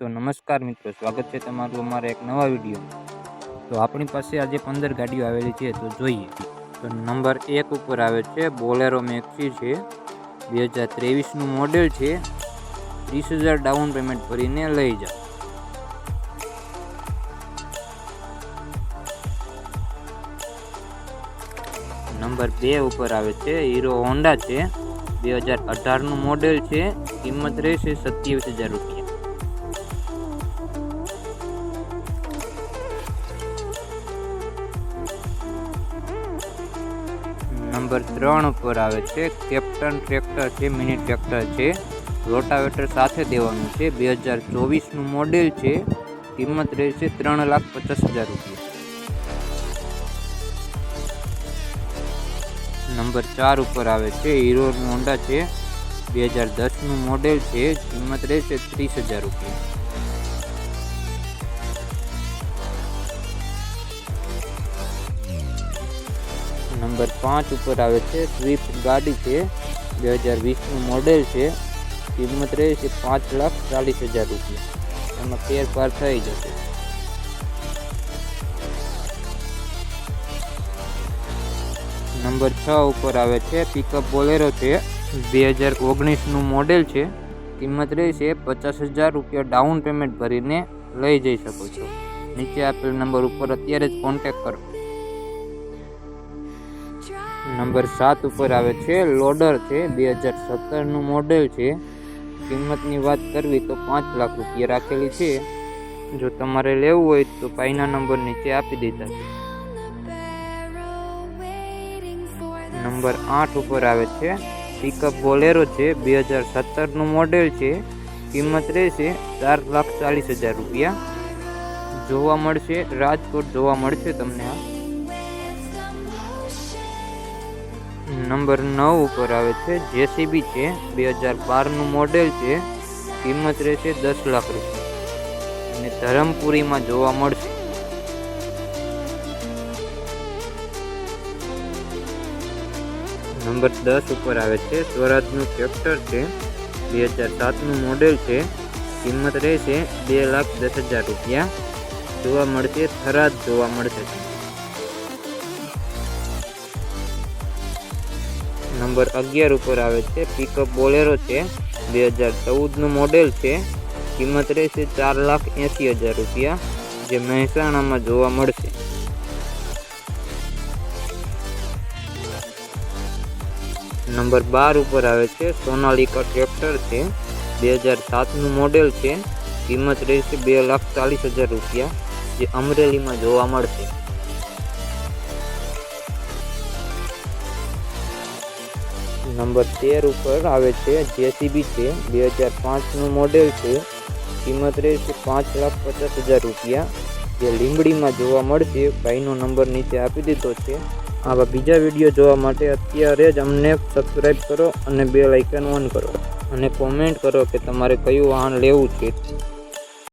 તો નમસ્કાર મિત્રો, સ્વાગત છે તમારું અમારા એક નવા વીડિયો તો આપણી પાસે આજે પંદર ગાડીઓ આવેલી છે, તો જોઈએ. તો નંબર એક ઉપર આવે છે, બોલેરો મેક્સી છે, બે હજાર ત્રેવીસનું મોડેલ છે, ત્રીસ હજાર ડાઉન પેમેન્ટ ભરીને લઈ જાઓ. નંબર બે ઉપર આવે છે, હીરો હોન્ડા છે, બે હજાર અઢારનું મોડેલ છે, કિંમત રહેશે સત્યાવીસ હજાર રૂપિયા. નંબર ત્રણ ઉપર આવે છે, કેપ્ટન ટ્રેક્ટર છે, મિની ટ્રેક્ટર છે. રોટાવેટર સાથે દેવાનું છે. બે હજાર ચોવીસનું મોડેલ છે. કિંમત રહેશે ત્રણ લાખ પચાસ હજાર રૂપિયા. નંબર ચાર ઉપર આવે છે હીરો હોન્ડા છે. બે હજાર દસનું મોડેલ છે. કિંમત રહેશે ત્રીસ હજાર રૂપિયા. નંબર પાંચ ઉપર આવે છે સ્વિફ્ટ ગાડી છે, બે હજાર વીસનું મોડેલ છે, કિંમત રહેશે પાંચ લાખ ચાલીસ હજાર રૂપિયા. એમાં ફેરફાર થઈ જશે. નંબર છ ઉપર આવે છે પિકઅપ બોલેરો છે, બે હજાર ઓગણીસનું મોડેલ છે, કિંમત રહેશે પચાસ હજાર રૂપિયા ડાઉન પેમેન્ટ ભરીને લઈ જઈ શકો છો. નીચે આપેલ નંબર ઉપર અત્યારે જ કોન્ટેક કરો. નંબર સાત ઉપર આવે છે. લોડર છે. બે હજાર સત્તરનું મોડેલ છે. કિંમતની વાત કરવી તો પાંચ લાખ રૂપિયા રાખેલી છે. જો તમારે લેવું હોય તો ભાઈના નંબર નીચે આપી દીધા છે. નંબર આઠ ઉપર આવે છે. પિકઅપ બોલેરો છે. બે હજાર સત્તરનું મોડેલ છે. કિંમત રહેશે ચાર લાખ ચાલીસ હજાર રૂપિયા. જોવા મળશે. રાજકોટ જોવા મળશે તમને આ. નંબર નવ ઉપર આવે છે, જેસીબી છે, બે હજાર બારનું મોડેલ છે, કિંમત રહેશે દસ લાખ રૂપિયા. અને ધરમપુરીમાં જોવા મળશે. નંબર દસ ઉપર આવે છે, સ્વરાજનું ટ્રેક્ટર છે, બે હજાર સાતનું મોડેલ છે, કિંમત રહેશે બે લાખ દસ હજાર રૂપિયા. જોવા મળશે, થરાદ જોવા મળશે. નંબર અગિયાર ઉપર આવે છે. પિકઅપ બોલેરો છે. બે હજાર ચૌદનું મોડેલ છે. કિંમત રહેશે ચાર લાખ એંસી હજાર રૂપિયા. જે મહેસાણામાં જોવા મળશે. નંબર બાર ઉપર આવે છે. સોનાલિકા ટ્રેક્ટર છે. બે હજાર સાતનું મોડેલ છે. કિંમત રહેશે બે લાખ ચાલીસ હજાર રૂપિયા. જે અમરેલીમાં જોવા મળશે. નંબર તેર ઉપર આવે છે. જેસીબી છે. બે હજાર પાંચનું મોડેલ છે. કિંમત રહેશે પાંચ લાખ પચાસ હજાર રૂપિયા. જે લીંબડીમાં જોવા મળશે, ભાઈનો નંબર નીચે આપી દીધો છે. આવા બીજા વીડિયો જોવા માટે અત્યારે જ અમને સબસ્ક્રાઈબ કરો અને બે લાઇકન ઓન કરો. અને કોમેન્ટ કરો કે તમારે કયું વાહન લેવું છે.